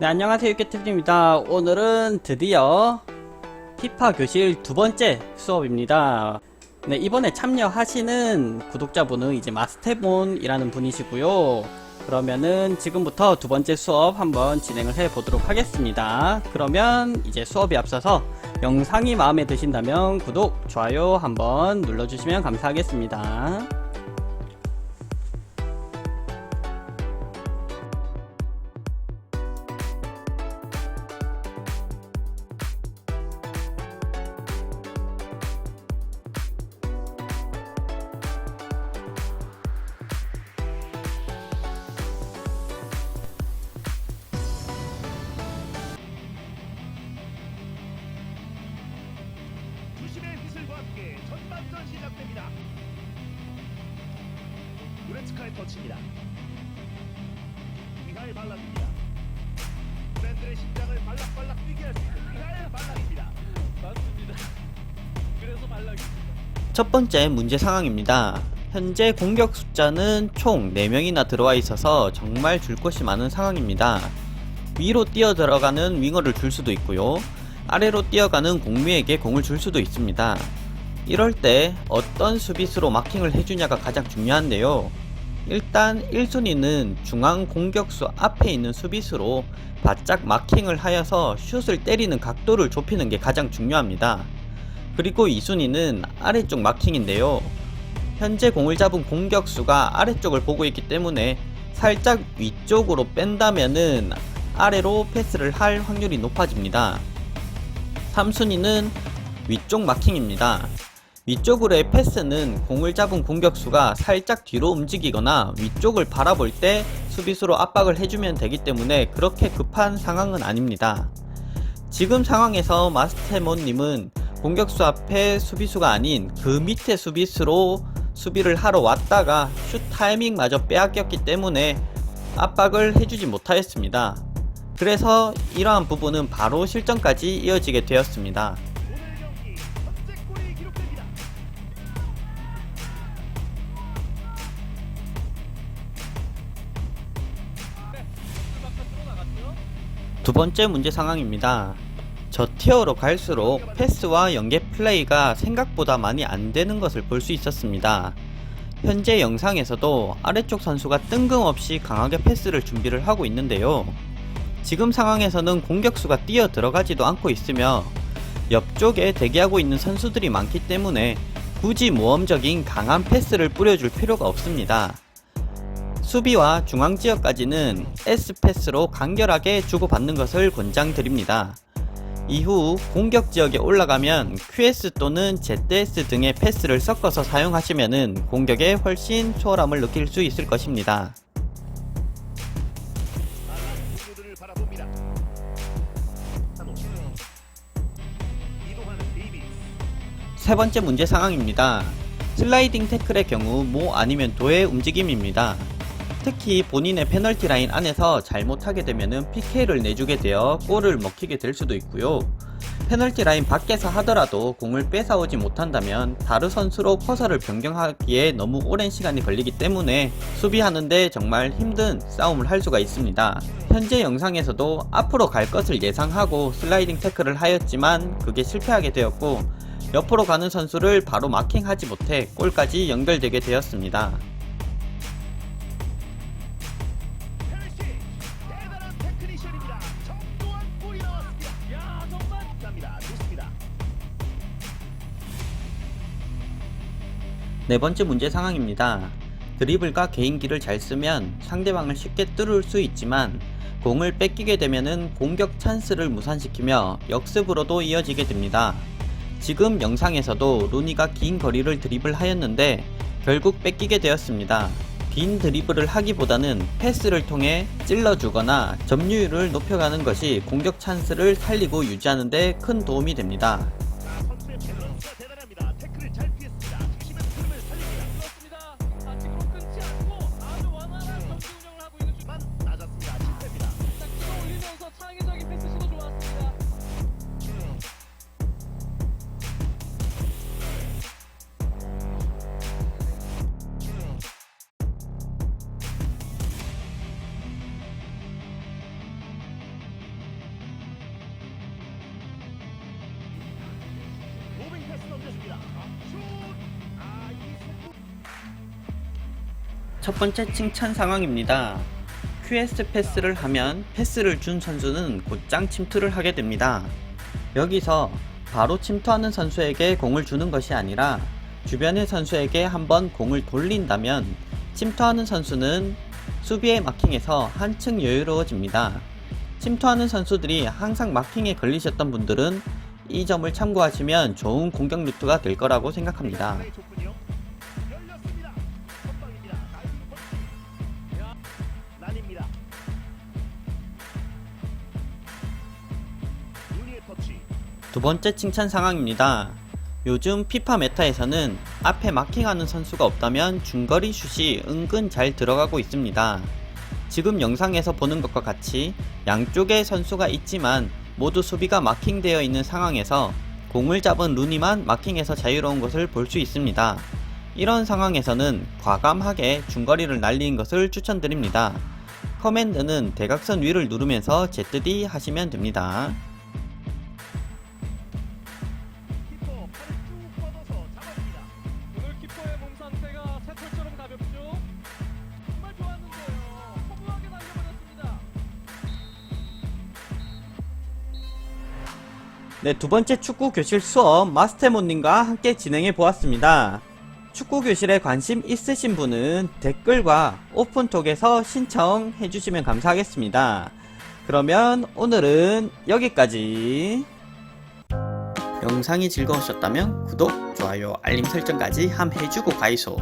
네, 안녕하세요. 유캐트입니다. 오늘은 드디어 피파 교실 두 번째 수업입니다. 네, 이번에 참여하시는 구독자분은 이제 마스테몬이라는 분이시고요. 그러면은 지금부터 두 번째 수업 한번 진행을 해 보도록 하겠습니다. 그러면 이제 수업에 앞서서 영상이 마음에 드신다면 구독, 좋아요 한번 눌러주시면 감사하겠습니다. 시작됩니다. 우레츠카의 터치입니다. 미하일 발락입니다. 팬들의 심장을 발락발락 뛰게 할 수 있는 미하일 발락입니다. 맞습니다. 그래서 발락입니다. 첫 번째 문제 상황입니다. 현재 공격 숫자는 총 4명이나 들어와 있어서 정말 줄 것이 많은 상황입니다. 위로 뛰어 들어가는 윙어를 줄 수도 있고요. 아래로 뛰어가는 공미에게 공을 줄 수도 있습니다. 이럴 때 어떤 수비수로 마킹을 해주냐가 가장 중요한데요. 일단 1순위는 중앙 공격수 앞에 있는 수비수로 바짝 마킹을 하여서 슛을 때리는 각도를 좁히는 게 가장 중요합니다. 그리고 2순위는 아래쪽 마킹인데요. 현재 공을 잡은 공격수가 아래쪽을 보고 있기 때문에 살짝 위쪽으로 뺀다면은 아래로 패스를 할 확률이 높아집니다. 3순위는 위쪽 마킹입니다. 위쪽으로의 패스는 공을 잡은 공격수가 살짝 뒤로 움직이거나 위쪽을 바라볼 때 수비수로 압박을 해주면 되기 때문에 그렇게 급한 상황은 아닙니다. 지금 상황에서 마스테몬님은 공격수 앞에 수비수가 아닌 그 밑에 수비수로 수비를 하러 왔다가 슛 타이밍마저 빼앗겼기 때문에 압박을 해주지 못하였습니다. 그래서 이러한 부분은 바로 실점까지 이어지게 되었습니다. 두 번째 문제 상황입니다. 저 티어로 갈수록 패스와 연계 플레이가 생각보다 많이 안 되는 것을 볼 수 있었습니다. 현재 영상에서도 아래쪽 선수가 뜬금없이 강하게 패스를 준비를 하고 있는데요. 지금 상황에서는 공격수가 뛰어 들어가지도 않고 있으며 옆쪽에 대기하고 있는 선수들이 많기 때문에 굳이 모험적인 강한 패스를 뿌려줄 필요가 없습니다. 수비와 중앙 지역까지는 S 패스로 간결하게 주고받는 것을 권장드립니다. 이후 공격 지역에 올라가면 QS 또는 ZS 등의 패스를 섞어서 사용하시면 공격에 훨씬 수월함을 느낄 수 있을 것입니다. 세 번째 문제 상황입니다. 슬라이딩 태클의 경우 모 아니면 도의 움직임입니다. 특히 본인의 페널티 라인 안에서 잘못하게 되면 PK를 내주게 되어 골을 먹히게 될 수도 있고요. 페널티 라인 밖에서 하더라도 공을 뺏어오지 못한다면 다른 선수로 커서를 변경하기에 너무 오랜 시간이 걸리기 때문에 수비하는데 정말 힘든 싸움을 할 수가 있습니다. 현재 영상에서도 앞으로 갈 것을 예상하고 슬라이딩 태클을 하였지만 그게 실패하게 되었고 옆으로 가는 선수를 바로 마킹하지 못해 골까지 연결되게 되었습니다. 네 번째 문제 상황입니다. 드리블과 개인기를 잘 쓰면 상대방을 쉽게 뚫을 수 있지만 공을 뺏기게 되면은 공격 찬스를 무산시키며 역습으로도 이어지게 됩니다. 지금 영상에서도 루니가 긴 거리를 드리블 하였는데 결국 뺏기게 되었습니다. 긴 드리블을 하기보다는 패스를 통해 찔러주거나 점유율을 높여가는 것이 공격 찬스를 살리고 유지하는 데 큰 도움이 됩니다. 첫 번째 칭찬 상황입니다. QS 패스를 하면 패스를 준 선수는 곧장 침투를 하게 됩니다. 여기서 바로 침투하는 선수에게 공을 주는 것이 아니라 주변의 선수에게 한번 공을 돌린다면 침투하는 선수는 수비의 마킹에서 한층 여유로워집니다. 침투하는 선수들이 항상 마킹에 걸리셨던 분들은 이 점을 참고하시면 좋은 공격 루트가 될 거라고 생각합니다. 두 번째 칭찬 상황입니다. 요즘 피파 메타에서는 앞에 마킹하는 선수가 없다면 중거리 슛이 은근 잘 들어가고 있습니다. 지금 영상에서 보는 것과 같이 양쪽에 선수가 있지만 모두 수비가 마킹되어 있는 상황에서 공을 잡은 루니만 마킹에서 자유로운 것을 볼 수 있습니다. 이런 상황에서는 과감하게 중거리를 날리는 것을 추천드립니다. 커맨드는 대각선 위를 누르면서 ZD 하시면 됩니다. 네, 두 번째 축구 교실 수업 마스테모님과 함께 진행해 보았습니다. 축구 교실에 관심 있으신 분은 댓글과 오픈톡에서 신청해 주시면 감사하겠습니다. 그러면 오늘은 여기까지. 영상이 즐거우셨다면 구독, 좋아요, 알림 설정까지 함 해주고 가이소.